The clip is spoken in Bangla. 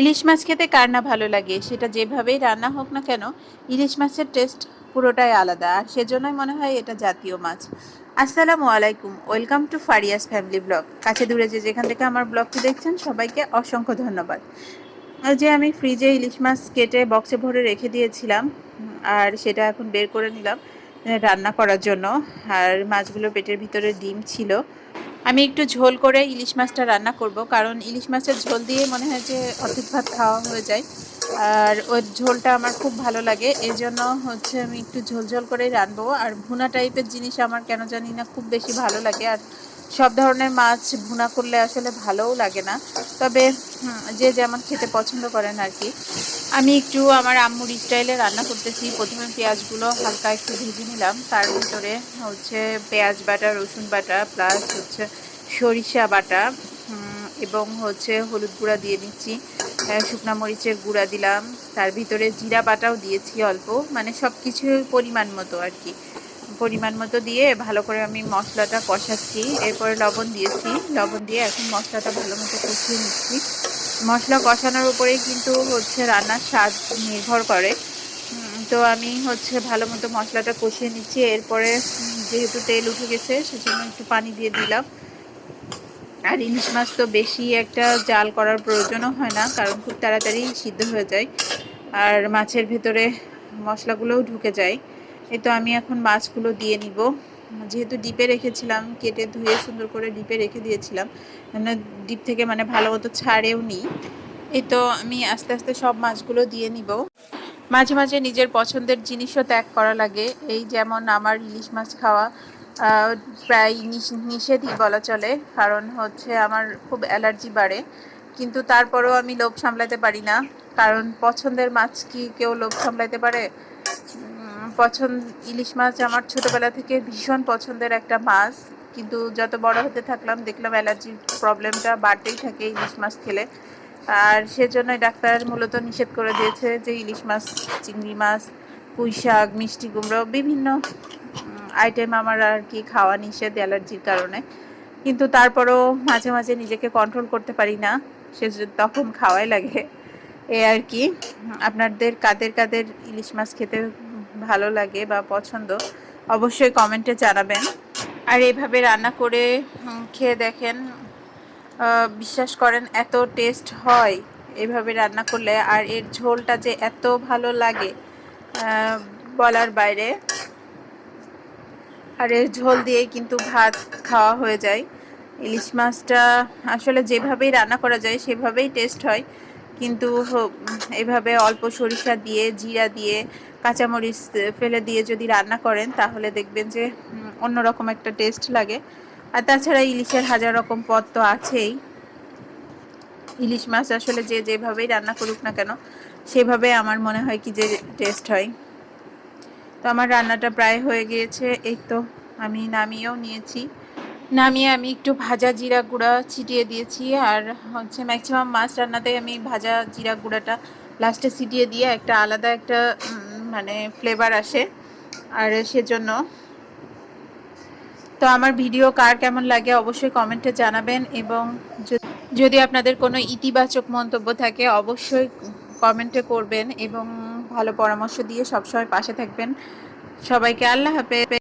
ইলিশ মাছ খেতে কার না ভালো লাগে? সেটা যেভাবেই রান্না হোক না কেন, ইলিশ মাছের টেস্ট পুরোটাই আলাদা। আর সেজন্যই মনে হয় এটা জাতীয় মাছ। আসসালামু আলাইকুম। Welcome to Faria's family blog. কাছে দূরে যে যেখান থেকে আমার ব্লগটি দেখছেন, সবাইকে অসংখ্য ধন্যবাদ। যে আমি ফ্রিজে ইলিশ মাছ কেটে বক্সে ভরে রেখে দিয়েছিলাম, আর সেটা এখন বের করে নিলাম, রান্না করার জন্য। আর মাছগুলো পেটের ভিতরে ডিম ছিল। আমি একটু ঝোল করে ইলিশ মাছটা রান্না করব, কারণ ইলিশ মাছের ঝোল দিয়ে মনে হয় যে অর্ধেক ভাত খাওয়া হয়ে যায়। আর ওই ঝোলটা আমার খুব ভালো লাগে, এই জন্য হচ্ছে আমি একটু ঝোল ঝোল করেই রানবো আর ভুনা টাইপের জিনিস আমার কেন জানি না খুব বেশি ভালো লাগে, আর সব ধরনের মাছ ভুনা করলে আসলে ভালোও লাগে না। তবে যে যেমন খেতে পছন্দ করেন আর কি। আমি একটু আমার আম্মুর স্টাইলে রান্না করতেছি। প্রথমে পেঁয়াজগুলো হালকা একটু ভেজে নিলাম। তার ভিতরে হচ্ছে পেঁয়াজ বাটা, রসুন বাটা প্লাস হচ্ছে সরিষা বাটা এবং হচ্ছে হলুদ গুঁড়া দিয়ে দিচ্ছি। শুকনা মরিচের গুঁড়া দিলাম। তার ভিতরে জিরা বাটাও দিয়েছি অল্প। মানে সব কিছু পরিমাণ মতো আর কি। পরিমাণ মতো দিয়ে ভালো করে আমি মশলাটা কষাচ্ছি। এরপরে লবণ দিয়েছি। লবণ দিয়ে এখন মশলাটা ভালো মতো কষিয়ে নিচ্ছি। মশলা কষানোর উপরেই কিন্তু হচ্ছে রান্নার স্বাদ নির্ভর করে। তো আমি হচ্ছে ভালো মতো মশলাটা কষিয়ে নিচ্ছি। এরপরে যেহেতু তেল উঠে গেছে, সেজন্য একটু পানি দিয়ে দিলাম। আর ইলিশ মাছ তো বেশি একটা জাল করার প্রয়োজনও হয় না, কারণ খুব তাড়াতাড়ি সিদ্ধ হয়ে যায়। আর মাছের ভেতরে মশলাগুলোও ঢুকে যায়। এই তো আমি এখন মাছগুলো দিয়ে নিব। যেহেতু ডিপে রেখেছিলাম, কেটে ধুয়ে সুন্দর করে ডিপে রেখে দিয়েছিলাম। মানে ডিপ থেকে মানে ভালো মতো ছাড়েও নিই এই তো আমি আস্তে আস্তে সব মাছগুলো দিয়ে নিব। মাঝে মাঝে নিজের পছন্দের জিনিসও ত্যাগ করা লাগে। এই যেমন আমার ইলিশ মাছ খাওয়া প্রায় নিষেধই বলা চলে। কারণ হচ্ছে আমার খুব অ্যালার্জি বাড়ে। কিন্তু তারপরেও আমি লোভ সামলাতে পারি না। কারণ পছন্দের মাছ কি কেউ লোভ সামলাতে পারে? পছন্দ, ইলিশ মাছ আমার ছোটবেলা থেকে ভীষণ পছন্দের একটা মাছ। কিন্তু যত বড় হতে থাকলাম, দেখলাম অ্যালার্জির প্রবলেমটা বাড়তেই থাকে ইলিশ মাছ খেলে। আর সেজন্যই ডাক্তার মূলত নিষেধ করে দিয়েছে যে ইলিশ মাছ, চিংড়ি মাছ, পুঁই শাক, মিষ্টি কুমড়ো বিভিন্ন আইটেম আমার আর কি খাওয়া নিষেধ অ্যালার্জির কারণে। কিন্তু তারপরেও মাঝে মাঝে নিজেকে কন্ট্রোল করতে পারি না সে তখন খাওয়াই লাগে। এ আর কি। আপনাদের কাদের কাদের ইলিশ মাছ খেতে ভালো লাগে বা পছন্দ, অবশ্যই কমেন্টে জানাবেন। আর এভাবে রান্না করে খেয়ে দেখেন বিশ্বাস করেন এত টেস্ট হয় এভাবে রান্না করলে। আর এর ঝোলটা যে এত ভালো লাগে বলার বাইরে। আর এর ঝোল দিয়ে কিন্তু ভাত খাওয়া হয়ে যায়। ইলিশ মাছটা আসলে যেভাবেই রান্না করা যায়, সেভাবেই টেস্ট হয়। কিন্তু এভাবে অল্প সরিষা দিয়ে, জিরা দিয়ে, কাঁচামরিচ ফেলে দিয়ে যদি রান্না করেন, তাহলে দেখবেন যে অন্যরকম একটা টেস্ট লাগে। আর তাছাড়া ইলিশের হাজার রকম পদ তো আছেই। ইলিশ মাছ আসলে যে যেভাবেই রান্না করুক না কেন, সেভাবে আমার মনে হয় কি যে টেস্ট হয়। তো আমার রান্নাটা প্রায় হয়ে গিয়েছে, এই তো আমি নামিয়েও নিয়েছি। নামিয়ে আমি একটু ভাজা জিরা গুঁড়া ছিটিয়ে দিয়েছি আর হচ্ছে ম্যাক্সিমাম মাছ রান্নাতে আমি ভাজা জিরা গুঁড়াটা লাস্টে ছিটিয়ে দিয়ে একটা আলাদা একটা মানে ফ্লেভার আসে আর সেজন্য। তো আমার ভিডিও কার কেমন লাগে অবশ্যই কমেন্টে জানাবেন এবং যদি আপনাদের কোনো ইতিবাচক মন্তব্য থাকে অবশ্যই কমেন্টে করবেন এবং ভালো পরামর্শ দিয়ে সবসময় পাশে থাকবেন। সবাইকে আল্লাহ হাফেজ।